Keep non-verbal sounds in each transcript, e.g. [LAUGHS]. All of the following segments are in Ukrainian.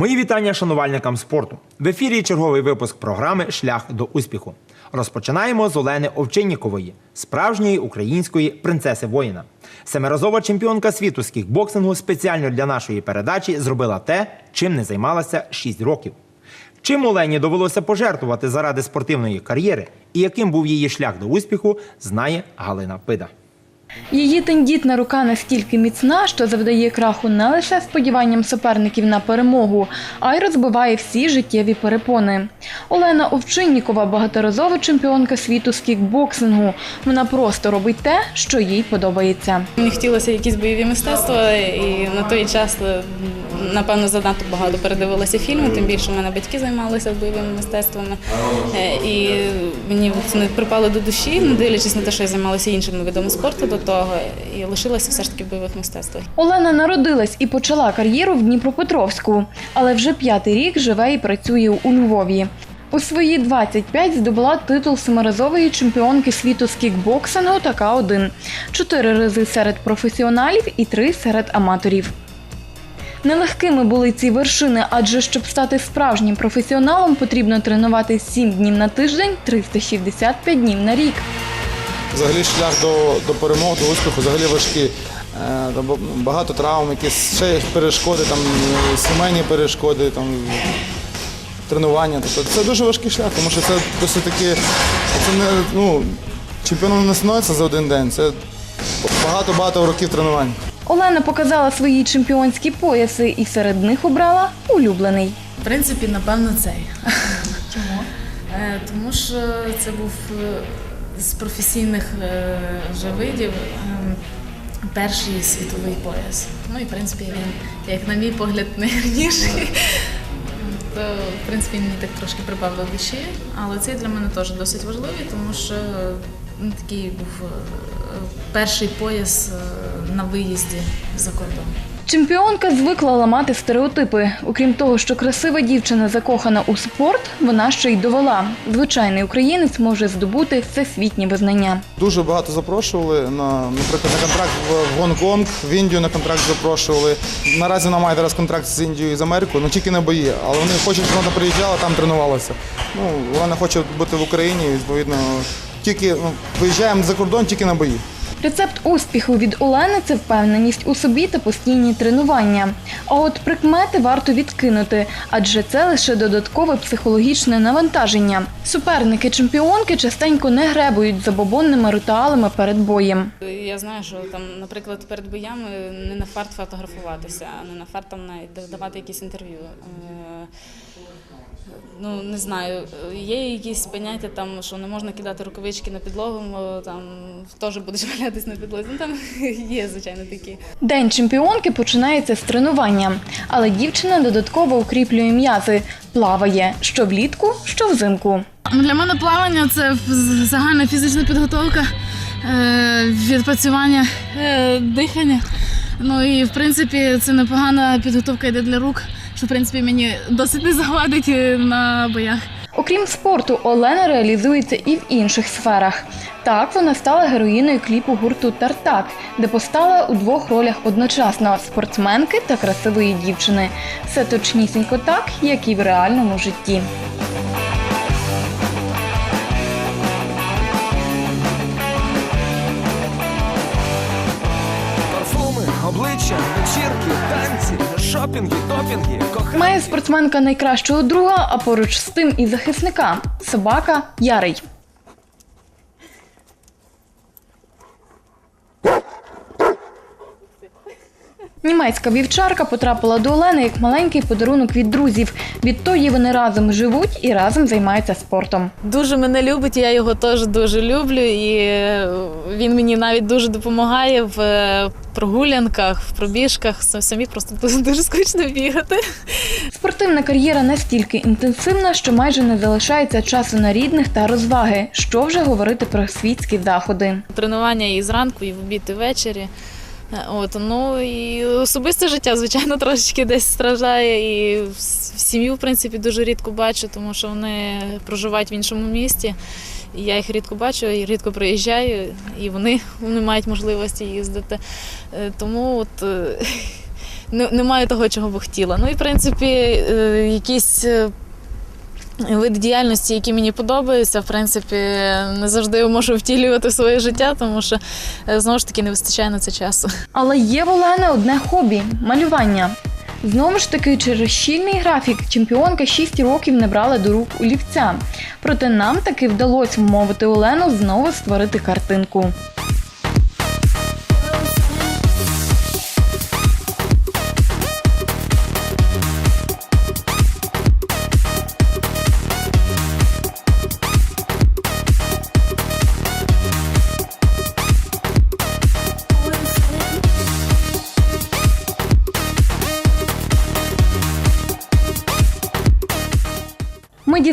Мої вітання шанувальникам спорту. В ефірі черговий випуск програми Шлях до успіху. Розпочинаємо з Олени Овчиннікової, справжньої української принцеси воїна. Семиразова чемпіонка світу з кікбоксингу спеціально для нашої передачі зробила те, чим не займалася 6 років. Чим Олені довелося пожертвувати заради спортивної кар'єри і яким був її шлях до успіху, знає Галина Пида. Її тендітна рука настільки міцна, що завдає краху не лише сподіванням суперників на перемогу, а й розбиває всі життєві перепони. Олена Овчиннікова багаторазова чемпіонка світу з кікбоксингу. Вона просто робить те, що їй подобається. Мені хотілося якісь бойові мистецтва, і на той час, е, напевно, занадто багато передивилася фільми, тим більше в мене батьки займалися бойовими мистецтвами. Е, І мені вони припали до душі, не дивлячись на те, що я займалася іншими видами спорту до того, і лишилася все ж таки в бойових мистецтвах. Олена народилась і почала кар'єру в Дніпропетровську, але вже п'ятий рік живе і працює у Львові. У свої 25 здобула титул семиразової чемпіонки світу з кікбоксингу та К1. Чотири рази серед професіоналів і три серед аматорів. Нелегкими були ці вершини, адже щоб стати справжнім професіоналом, потрібно тренуватись 7 днів на тиждень, 365 днів на рік. Взагалі шлях до, до перемог, до успіху взагалі важкий. Е, Багато травм, якісь ще перешкоди, там, е, сімейні перешкоди, там, тренування. Тобто це дуже важкий шлях, тому що це досить таки це не, ну, чемпіоном не становиться за один день. Це багато-багато років тренувань. Олена показала свої чемпіонські пояси і серед них обрала улюблений. В принципі, напевно, цей. Чому? [LAUGHS] Тому що це був е, з професійних е, вже видів е, перший світовий пояс. Ну і в принципі він, як на мій погляд, найгарніший. [LAUGHS] То, в принципі, мені так трошки припав до душі, але цей для мене теж досить важливий, тому що ну, такий був е, перший пояс е, на виїзді за кордон. Чемпіонка звикла ламати стереотипи. Окрім того, що красива дівчина закохана у спорт, вона ще й довела. Звичайний українець може здобути всесвітнє визнання. Дуже багато запрошували на, наприклад, на контракт в Гонконг, в Індію на контракт запрошували. Наразі вона має зараз контракт з Індією і з Америкою, ну тільки на бої. Але вони хочуть, щоб вона приїжджала, там тренувалася. Ну, вона хоче бути в Україні, відповідно, тільки ну, виїжджаємо за кордон тільки на бої. Рецепт успіху від Олени це впевненість у собі та постійні тренування. А от прикмети варто відкинути, адже це лише додаткове психологічне навантаження. Суперники чемпіонки частенько не гребують забобонними ритуалами перед боєм. Я знаю, що там, наприклад, перед боями не на фарт фотографуватися, а не на фарт там навіть давати якісь інтерв'ю. Ну, не знаю, є якісь поняття, там, що не можна кидати рукавички на підлогу, там теж будеш [LAUGHS] валятись на підлозі. Ну, там [LAUGHS] є, звичайно, такі. День чемпіонки починається з тренування, але дівчина додатково укріплює м'язи, плаває що влітку, що взимку. Для мене плавання це загальна фізична підготовка, е, відпрацювання е, дихання. Ну і в принципі це непогана підготовка йде для рук, що в принципі мені досить не завадить е, на боях. Окрім спорту, Олена реалізується і в інших сферах. Так, вона стала героїною кліпу гурту Тартак, де постала у двох ролях одночасно спортсменки та красивої дівчини. Все точнісінько так, як і в реальному житті. Танці, шопінги, допінги, кохання. Має спортсменка найкращого друга, а поруч з тим і захисника собака Ярий. Німецька вівчарка потрапила до Олени як маленький подарунок від друзів. Відтоді вони разом живуть і разом займаються спортом. Дуже мене любить, я його теж дуже люблю, і е, він мені навіть дуже допомагає в е, прогулянках, в пробіжках. Самі просто [LAUGHS] дуже скучно бігати. Спортивна кар'єра настільки інтенсивна, що майже не залишається часу на рідних та розваги. Що вже говорити про світські заходи. Тренування і зранку, і в обід, і ввечері. От, ну і особисте життя, звичайно, [LAUGHS] трошечки десь страждає. І в сім'ю, в принципі, дуже рідко бачу, тому що вони проживають в іншому місті. І я їх рідко бачу, і рідко приїжджаю, і вони, вони мають можливості їздити. Е, Тому от, е, [LAUGHS] не, не маю того, чого би хотіла. Ну і в принципі, е, якісь. Види діяльності, які мені подобаються, в принципі, не завжди можу втілювати своє життя, тому що е, знову ж таки не вистачає на це часу. Але є в Олени одне хобі малювання. Знову ж таки, через щільний графік чемпіонка 6 років не брала до рук олівця. Проте нам таки вдалося вмовити Олену знову створити картинку.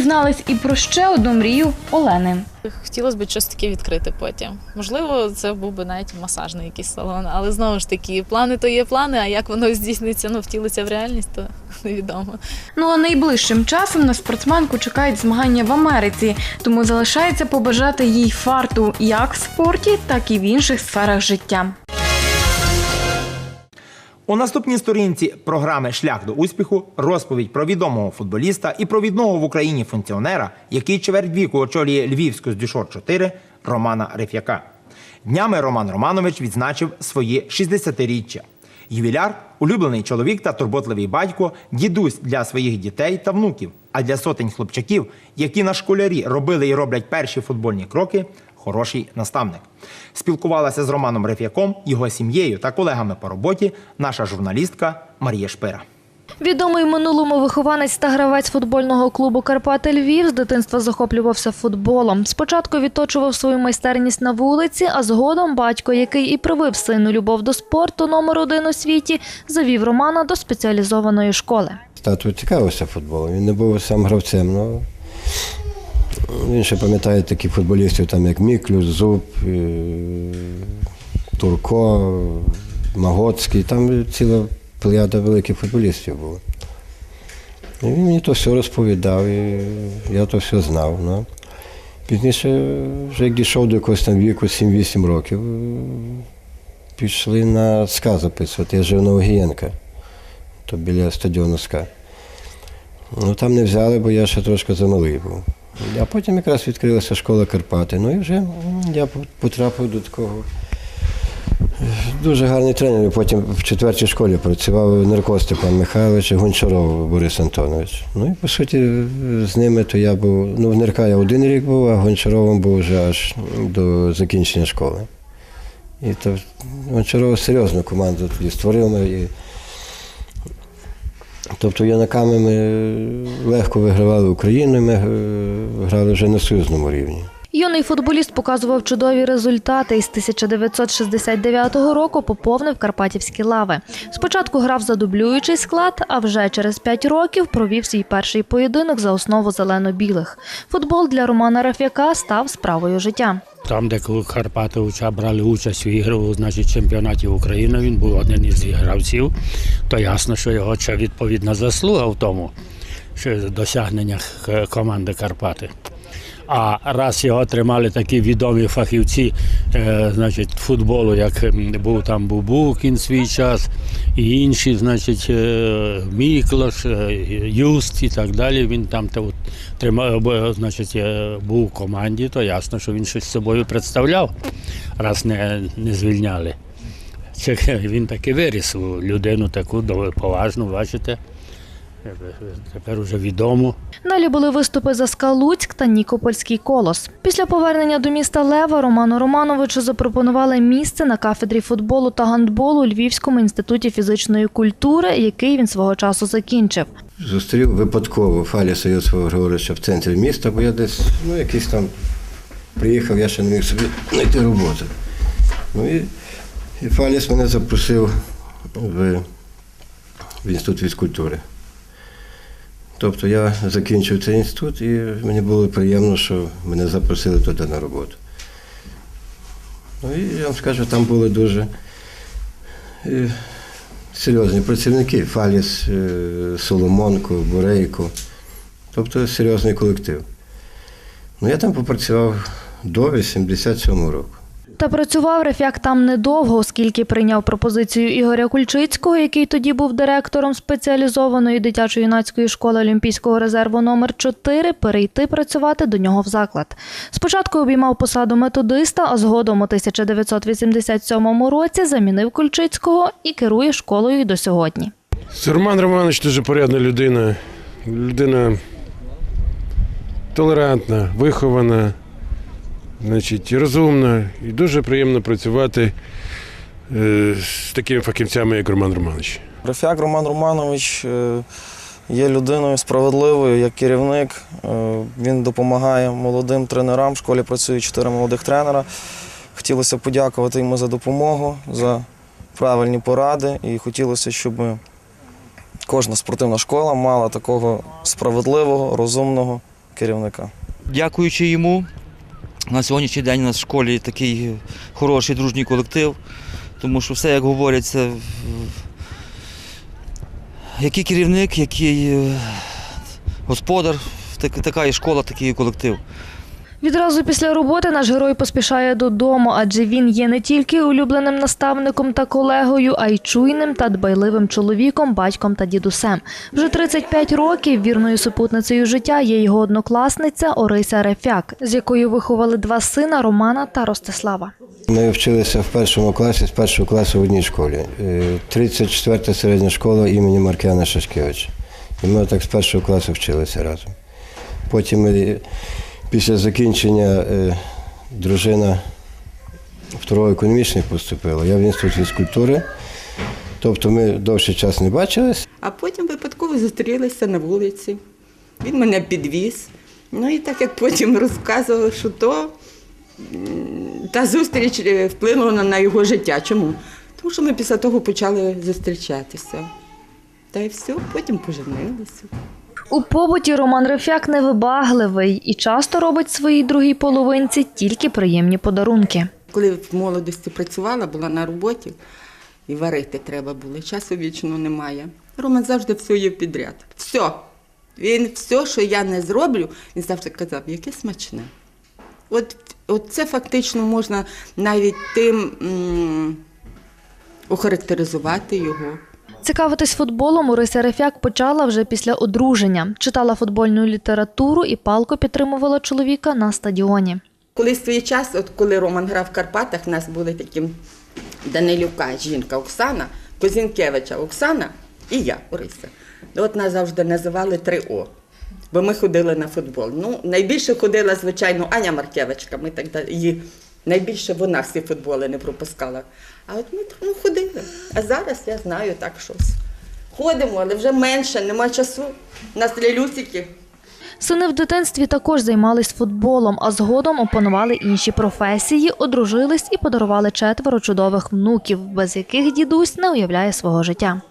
Дізнались і про ще одну мрію Олени. Хотілося б щось таке відкрити потім. Можливо, це був би навіть масажний якийсь салон, але знову ж таки, плани то є плани, а як воно здійсниться, ну втілиться в реальність, то [LAUGHS] невідомо. Ну а найближчим часом на спортсменку чекають змагання в Америці, тому залишається побажати їй фарту як в спорті, так і в інших сферах життя. У наступній сторінці програми Шлях до успіху розповідь про відомого футболіста і провідного в Україні функціонера, який чверть віку очолює Львівську з Дюшор 4 Романа Риф'яка. Днями Роман Романович відзначив своє 60-річчя. Ювіляр улюблений чоловік та турботливий батько, дідусь для своїх дітей та внуків. А для сотень хлопчаків, які на школярі робили і роблять перші футбольні кроки, хороший наставник. Спілкувалася з Романом Риф'яком, його сім'єю та колегами по роботі наша журналістка Марія Шпира. Відомий в минулому вихованець та гравець футбольного клубу Карпати Львів з дитинства захоплювався футболом. Спочатку відточував свою майстерність на вулиці, а згодом батько, який і привив сину любов до спорту номер один у світі, завів Романа до спеціалізованої школи. Тато цікавився футболом. Він не був сам гравцем. Ну, він ще пам'ятає таких футболістів, там, як Міклюс, Зуб, е, Турко, Магоцький. Там ціла плеяда великих футболістів була. І він мені то все розповідав, і я то все знав. Ну. Пізніше, вже як дійшов до якогось там віку, 7-8 років, пішли на СКА записувати. Я жив на Огієнка, то біля стадіону СКА. Ну там не взяли, бо я ще трошки замалий був. А потім якраз відкрилася школа Карпати. Ну і вже я потрапив до такого е, дуже гарний тренер. Потім в четвертій школі працював Нирко Степан Михайлович і Гончаров Борис Антонович. Ну і по суті з ними то я був, ну в Нирка я один рік був, а Гончаровим був вже аж до закінчення школи. І то Гончаров серйозну команду тоді створив. І, Тобто юнаками ми легко вигравали Україну, ми е, грали вже на союзному рівні. Юний футболіст показував чудові результати і з 1969 року поповнив карпатівські лави. Спочатку грав за дублюючий склад, а вже через 5 років провів свій перший поєдинок за основу зелено-білих. Футбол для Романа Раф'яка став справою життя. Там, де Карпати Уча брали участь у значить, чемпіонаті України, він був один із гравців, то ясно, що його відповідна заслуга в тому, що досягненнях е, команди Карпати. А раз його тримали такі відомі фахівці, е, значить, футболу, як був там Бубукін свій час, і інші, значить, е, Міклош, е, Юст і так далі. Він там те от тримав, е, значить, е, був у команді, то ясно, що він щось з собою представляв, раз не, не звільняли. Це [LAUGHS] він таки виріс людину таку поважну, бачите. Тепер уже відому. Далі були виступи за Скалуцьк та Нікопольський колос. Після повернення до міста Лева Роману Романовичу запропонували місце на кафедрі футболу та гандболу у Львівському інституті фізичної культури, який він свого часу закінчив. Зустрів випадково Фаліса Йосифа Григоровича в центрі міста, бо я десь, ну, якийсь там приїхав, я ще не міг собі знайти роботу. Ну і, і Фаліс мене запросив в, в інститут фізкультури. Тобто я закінчив цей інститут і мені було приємно, що мене запросили туди на роботу. Ну і я вам скажу, там були дуже е, серйозні працівники. Фаліс, е, Соломонко, Борейко. Тобто серйозний колектив. Ну я там попрацював до 87 року. Та працював Рефяк там недовго, оскільки прийняв пропозицію Ігоря Кульчицького, який тоді був директором спеціалізованої дитячо-юнацької школи Олімпійського резерву номер 4 перейти працювати до нього в заклад. Спочатку обіймав посаду методиста, а згодом у 1987 році замінив Кульчицького і керує школою до сьогодні. Роман Романович дуже порядна людина. Людина толерантна, вихована, значить, розумна і дуже приємно працювати е, з такими фахівцями, як Роман Романович. Рафяк Роман Романович е, є людиною справедливою як керівник. Е, Він допомагає молодим тренерам. В школі працює чотири молодих тренера. Хотілося подякувати йому за допомогу, за правильні поради. І хотілося, щоб кожна спортивна школа мала такого справедливого, розумного керівника. Дякуючи йому, на сьогоднішній день у нас в школі такий хороший дружній колектив, тому що все, як говорять, це який керівник, який е, господар, така і школа, такий і колектив. Відразу після роботи наш герой поспішає додому, адже він є не тільки улюбленим наставником та колегою, а й чуйним та дбайливим чоловіком, батьком та дідусем. Вже 35 років вірною супутницею життя є його однокласниця Орися Рефяк, з якою виховали два сина Романа та Ростислава. Ми вчилися в першому класі, з першого класу в одній школі. Е, 34-та середня школа імені Маркіана Шашкевича. І ми так з першого класу вчилися разом. Потім ми, після закінчення е, дружина в Трого економічний поступила. Я в інститут фізкультури. Тобто ми довший час не бачились. А потім випадково зустрілися на вулиці. Він мене підвіз. Ну і так як потім розказували, що то та зустріч е, вплинула на його життя. Чому? Тому що ми після того почали зустрічатися. Та й все, потім поженилися. У побуті Роман Рефяк невибагливий і часто робить своїй другій половинці тільки приємні подарунки. Коли в молодості працювала, була на роботі, і варити треба було, часу вічно немає. Роман завжди все є підряд. Все. Він все, що я не зроблю, він завжди казав, яке смачне. От, от це фактично можна навіть тим охарактеризувати його. Цікавитись футболом Орися Рефяк почала вже після одруження. Читала футбольну літературу і палко підтримувала чоловіка на стадіоні. Коли в свій час, от коли Роман грав в Карпатах, у нас були такі Данилюка, жінка Оксана, Козінкевича Оксана і я, Орися. Ну, От нас завжди називали 3О, бо ми ходили на футбол. Ну, найбільше ходила, звичайно, Аня Маркевичка. Ми так її найбільше вона всі футболи не пропускала. А от ми ну, ходили. А зараз я знаю так щось. Ходимо, але вже менше, нема часу. У нас лялюсики. Сини в дитинстві також займались футболом, а згодом опанували інші професії, одружились і подарували четверо чудових внуків, без яких дідусь не уявляє свого життя.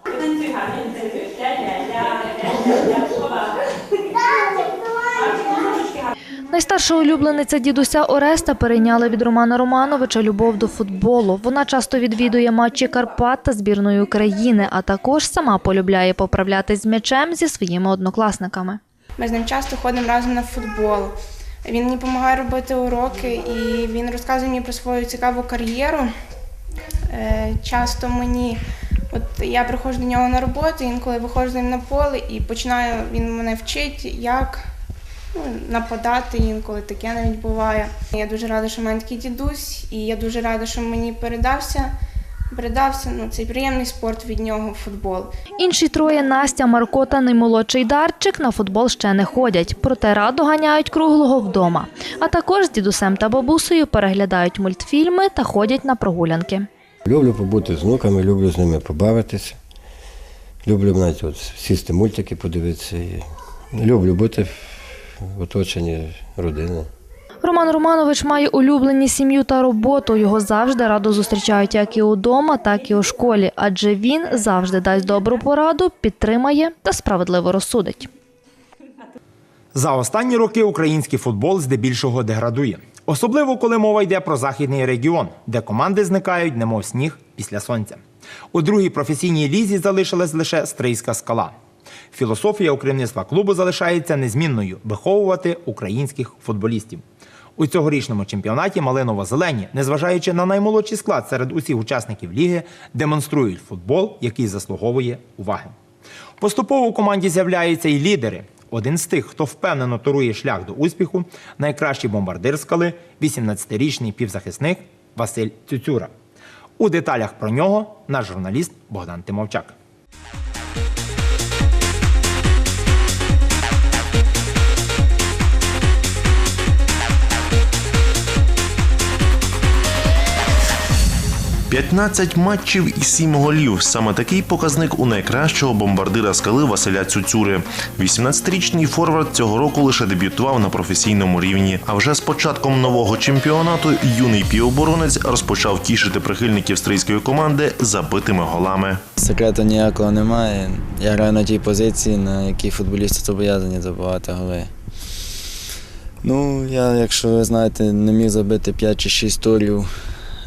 Найстарша улюблениця дідуся Ореста перейняла від Романа Романовича любов до футболу. Вона часто відвідує матчі Карпат та збірної України, а також сама полюбляє поправлятись з м'ячем зі своїми однокласниками. Ми з ним часто ходимо разом на футбол. Він мені допомагає робити уроки і він розказує мені про свою цікаву кар'єру. Е, Часто мені, от я приходжу до нього на роботу, інколи виходжу з ним на поле і починаю, він мене вчить, як нападати, інколи таке навіть буває. Я дуже рада, що в мене такий дідусь, і я дуже рада, що мені передався, передався ну, цей приємний спорт від нього футбол. Інші троє Настя, Марко та наймолодший Дарчик на футбол ще не ходять, проте радо ганяють круглого вдома. А також з дідусем та бабусею переглядають мультфільми та ходять на прогулянки. Люблю побути з внуками, люблю з ними побавитися. Люблю навіть от сісти мультики, подивитися. І люблю бути в оточенні родини. Роман Романович має улюблені сім'ю та роботу. Його завжди радо зустрічають як і удома, так і у школі, адже він завжди дасть добру пораду, підтримає та справедливо розсудить. За останні роки український футбол здебільшого деградує. Особливо, коли мова йде про західний регіон, де команди зникають, немов сніг після сонця. У другій професійній лізі залишилась лише стрийська скала. Філософія керівництва клубу залишається незмінною виховувати українських футболістів. У цьогорічному чемпіонаті Малиново-Зелені, незважаючи на наймолодший склад серед усіх учасників ліги, демонструють футбол, який заслуговує уваги. Поступово у команді з'являються і лідери. Один з тих, хто впевнено турує шлях до успіху, найкращий бомбардир скали, 18-річний півзахисник Василь Цюцюра. У деталях про нього наш журналіст Богдан Тимовчак. – 15 матчів і 7 голів. Саме такий показник у найкращого бомбардира скали Василя Цюцюри. 18-річний форвард цього року лише дебютував на професійному рівні. А вже з початком нового чемпіонату юний півоборонець розпочав тішити прихильників стрийської команди забитими голами. Секрету ніякого немає. Я граю на тій позиції, на якій футболісти зобов'язані забивати голи. Ну, я, якщо ви знаєте, не міг забити 5 чи 6 турів,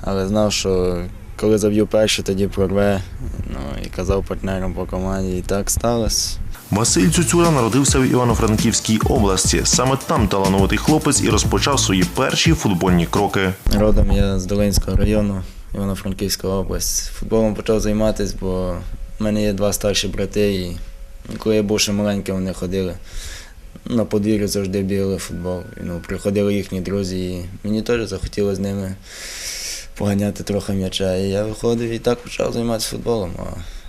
але знав, що коли заб'ю перший, тоді прорве. Ну, і казав партнерам по команді, і так сталося. Василь Цюцюра народився в Івано-Франківській області. Саме там талановитий хлопець і розпочав свої перші футбольні кроки. Родом я з Долинського району, Івано-Франківська область. Футболом почав займатися, бо в мене є два старші брати, і коли я був ще маленьким, вони ходили. На подвір'ю завжди бігали футбол. Ну, приходили їхні друзі, і мені теж захотілося з ними поганяти трохи м'яча. І я виходив і так почав займатися футболом.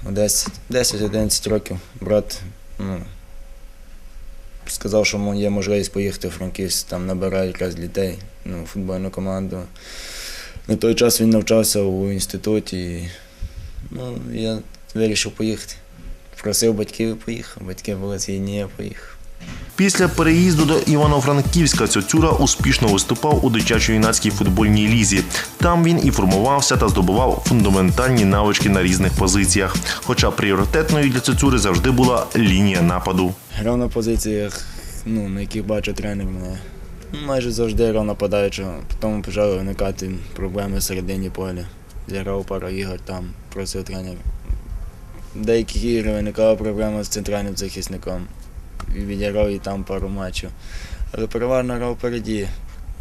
А 10 10-11 років брат ну, сказав, що є можливість поїхати в Франківськ, там набирають якраз дітей, ну, футбольну команду. На той час він навчався у інституті. І, ну, я вирішив поїхати. Просив батьків і поїхав. Батьки були згідні, я поїхав. Після переїзду до Івано-Франківська Цюцюра успішно виступав у дитячо-юнацькій футбольній лізі. Там він і формувався та здобував фундаментальні навички на різних позиціях. Хоча пріоритетною для Цюцюри завжди була лінія нападу. Грав на позиціях, ну, на яких бачу тренер мене. Майже завжди грав нападаючого, потім почали виникати проблеми всередині поля. Зіграв пару ігор там, просив тренер. В деяких іграх виникала проблема з центральним захисником. Відіграв і там пару матчів. Але переважно грав впереді.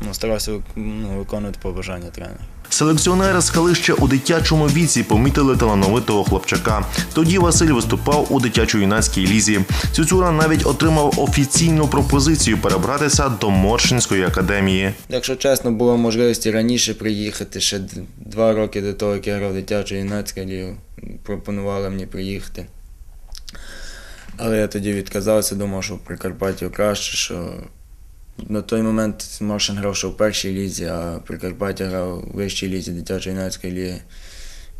Ну, старався ну, виконувати побажання тренера. Селекціонери скали ще у дитячому віці помітили талановитого хлопчака. Тоді Василь виступав у дитячо-юнацькій лізі. Цюцюра навіть отримав офіційну пропозицію перебратися до Моршинської академії. Якщо чесно, була можливість і раніше приїхати, ще два роки до того, як я грав дитячу юнацьку лігу, пропонували мені приїхати. Але я тоді відказався, думав, що в Прикарпатті краще, що на той момент Маршин грав ще в першій лізі, а Прикарпаття грав у вищій лізі дитячої юнацької ліги.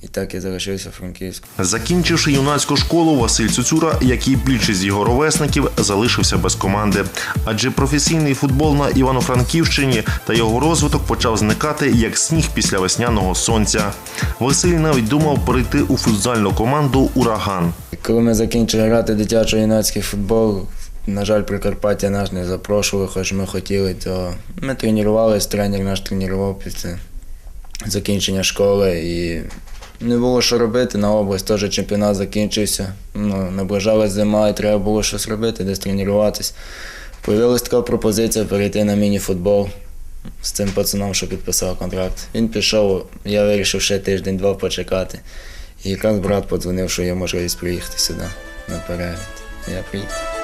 І так я залишився в Франківську. Закінчивши юнацьку школу, Василь Цюцюра, як і більшість його ровесників, залишився без команди. Адже професійний футбол на Івано-Франківщині та його розвиток почав зникати як сніг після весняного сонця. Василь навіть думав перейти у футзальну команду Ураган. Коли ми закінчили грати дитячо-юнацький футбол, на жаль, Прикарпаття нас не запрошували, хоч ми хотіли, то ми тренувалися, тренер наш тренував після закінчення школи і не було що робити. На область теж чемпіонат закінчився. Ну, наближалась зима і треба було щось робити, десь тренуватись. Появилась така пропозиція перейти на міні-футбол з цим пацаном, що підписав контракт. Він пішов, я вирішив ще тиждень-два почекати. І якраз брат подзвонив, що є можливість приїхати сюди на перегляд. Я приїхав.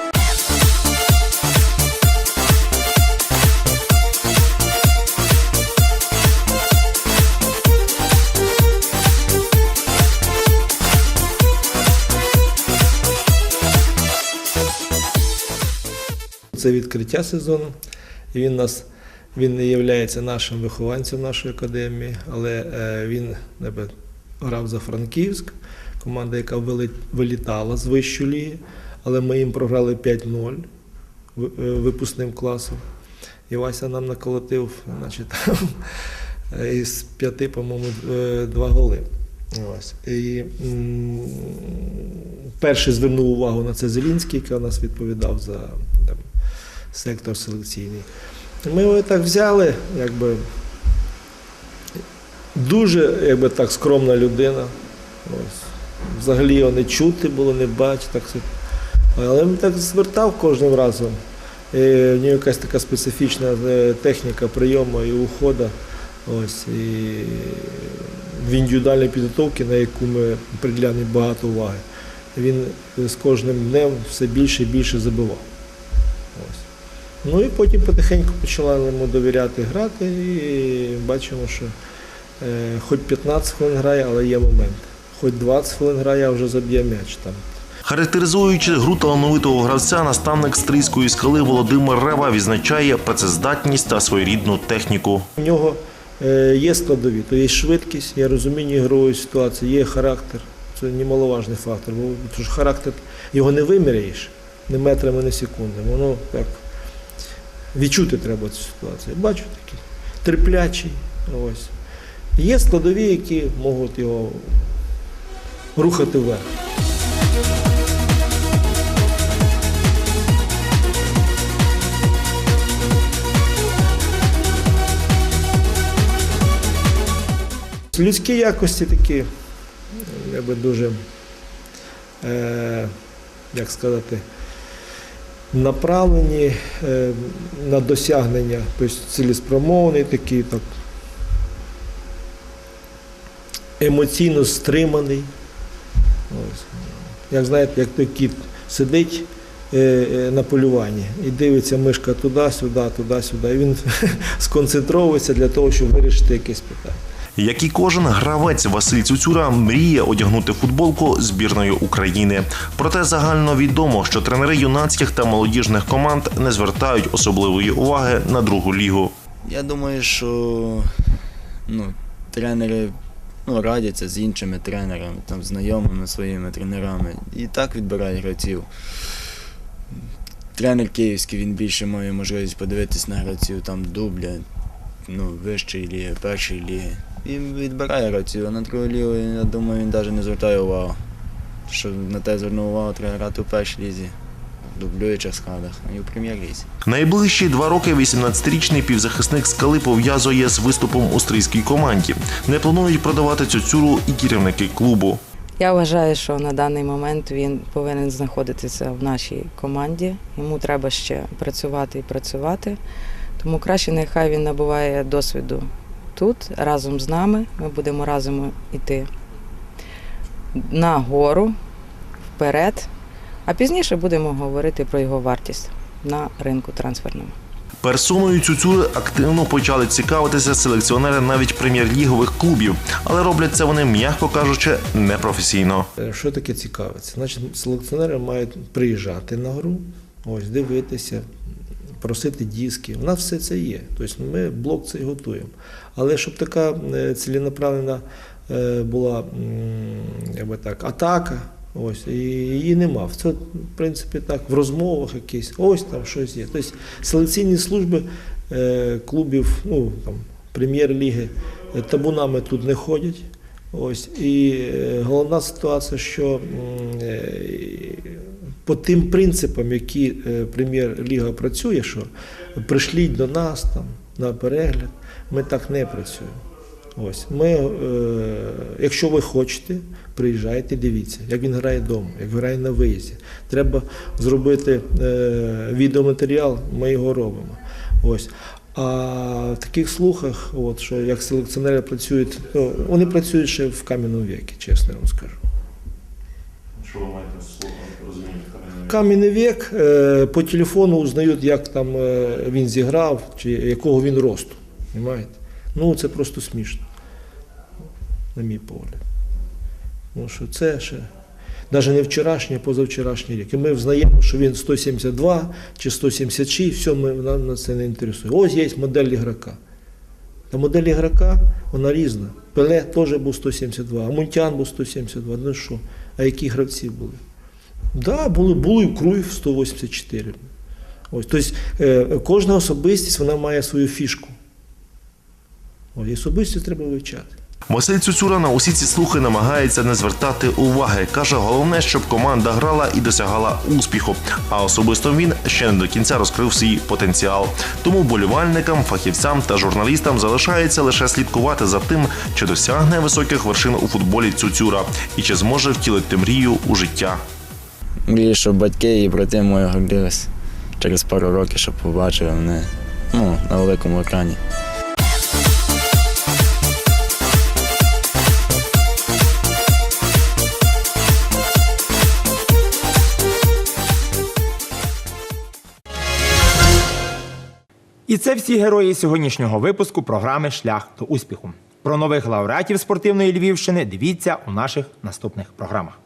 Це відкриття сезону. Він нас він не є нашим вихованцем нашої академії, але е, він грав за Франківськ, команда, яка вилітала з вищої ліги, але ми їм програли 5-0 ви- е, випускним класом. І Вася нам наколотив, значить, там, е, із п'яти, по-моєму, е, два голи. Ось. І перший звернув увагу на це Зелінський, який у нас відповідав за там, сектор селекційний. Ми його так взяли, якби дуже якби, так, скромна людина. Ось. Взагалі його не чути було, не бачити. Але він так звертав кожним разом Е, В нього якась така специфічна е, техніка прийому і уходу. Ось, і в індивідуальній підготовці, на яку ми приділяємо багато уваги, він з кожним днем все більше і більше забивав. Ось. Ну і потім потихеньку почали йому довіряти грати, і бачимо, що хоч 15 хвилин грає, але є момент. Хоч 20 хвилин грає, а вже заб'є м'яч там. Характеризуючи гру талановитого гравця, наставник стрийської скали Володимир Рева відзначає працездатність та своєрідну техніку. У нього е, є складові, то є швидкість, є розуміння ігрової ситуації, є характер. Це немаловажний фактор. Бо тому що характер його не виміряєш не метрами, не секундами. Воно так відчути треба цю ситуацію. Бачу такий терплячий. Ось. Є складові, які можуть його рухати вверх. Людські якості такі, я би дуже, е, як сказати, направлені е, на досягнення, тобто цілеспромовний такий, так, емоційно стриманий. Ось. Як знаєте, як той кіт сидить е, е, на полюванні і дивиться мишка туди, сюди, туди, сюди. І він [LAUGHS] сконцентровується для того, щоб вирішити якесь питання. Як і кожен гравець Василь Цюцюра мріє одягнути футболку збірної України. Проте загально відомо, що тренери юнацьких та молодіжних команд не звертають особливої уваги на другу лігу. Я думаю, що ну, тренери ну, радяться з іншими тренерами, там, знайомими своїми тренерами. І так відбирають гравців. Тренер київський він більше має можливість подивитись на гравців там дубля, ну, вищої ліги, першої ліги. І відбирає гравців, а на другу лігу, я думаю, він навіть не звертає увагу. Що на те звернув увагу, треба грати у першій лізі, в дублюючих складах, і в прем'єр-лізі. Найближчі два роки 18-річний півзахисник скали пов'язує з виступом у стрийській команді. Не планують продавати цюцюру і керівники клубу. Я вважаю, що на даний момент він повинен знаходитися в нашій команді. Йому треба ще працювати і працювати. Тому краще нехай він набуває досвіду тут разом з нами. Ми будемо разом йти на гору вперед, а пізніше будемо говорити про його вартість на ринку трансферному. Персоною Цюцюри активно почали цікавитися селекціонери навіть прем'єр-лігових клубів, але роблять це вони, м'яко кажучи, непрофесійно. Е, Що таке цікавиться? Значить, селекціонери мають приїжджати на гру, ось дивитися, просити диски. У нас все це є. Тобто ми блок цей готуємо. Але щоб така е, ціленаправлена е, була як би так, атака, ось, і її нема. Це, в принципі, так, в розмовах якісь, ось там щось є. Тобто селекційні служби е, клубів, ну, там, прем'єр-ліги е, табунами тут не ходять. Ось і е, головна ситуація, що по тим принципам, які прем'єр-ліга працює, що прийшліть до нас там на перегляд, ми так не працюємо. Ось ми, е, якщо ви хочете, приїжджайте, дивіться, як він грає вдома, як грає на виїзді. Треба зробити е, відеоматеріал, ми його робимо. Ось. А в таких слухах, от, що як селекціонери працюють, ну, вони працюють ще в кам'яному віці, чесно я вам скажу. Що ви маєте розуміти? Кам'яний вік е, по телефону узнають, як там е, він зіграв, чи якого він росту. Понимаєте? Ну це просто смішно, на мій погляд. Ну що це ще навіть не вчорашній, а позавчорашній рік. І ми взнаємо, що він 172 чи 176, все, ми, нам на це не інтересує. Ось є модель ігрока. Та модель ігрока, вона різна. Пеле теж був 172, а Мунтян був 172. Ну що, а які гравці були? Так, да, були, були і Круїв 184. Ось, тобто е, кожна особистість вона має свою фішку. Ось, і особистість треба вивчати. Василь Цюцюра на усі ці слухи намагається не звертати уваги. Каже, головне, щоб команда грала і досягала успіху. А особисто він ще не до кінця розкрив свій потенціал. Тому болівальникам, фахівцям та журналістам залишається лише слідкувати за тим, чи досягне високих вершин у футболі Цюцюра і чи зможе втілити мрію у життя. Мрію, щоб батьки і брати мої гордились через пару років, щоб побачили мене ну, на великому екрані. І це всі герої сьогоднішнього випуску програми Шлях до успіху. Про нових лауреатів спортивної Львівщини дивіться у наших наступних програмах.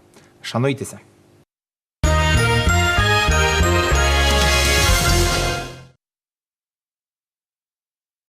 Шануйтеся!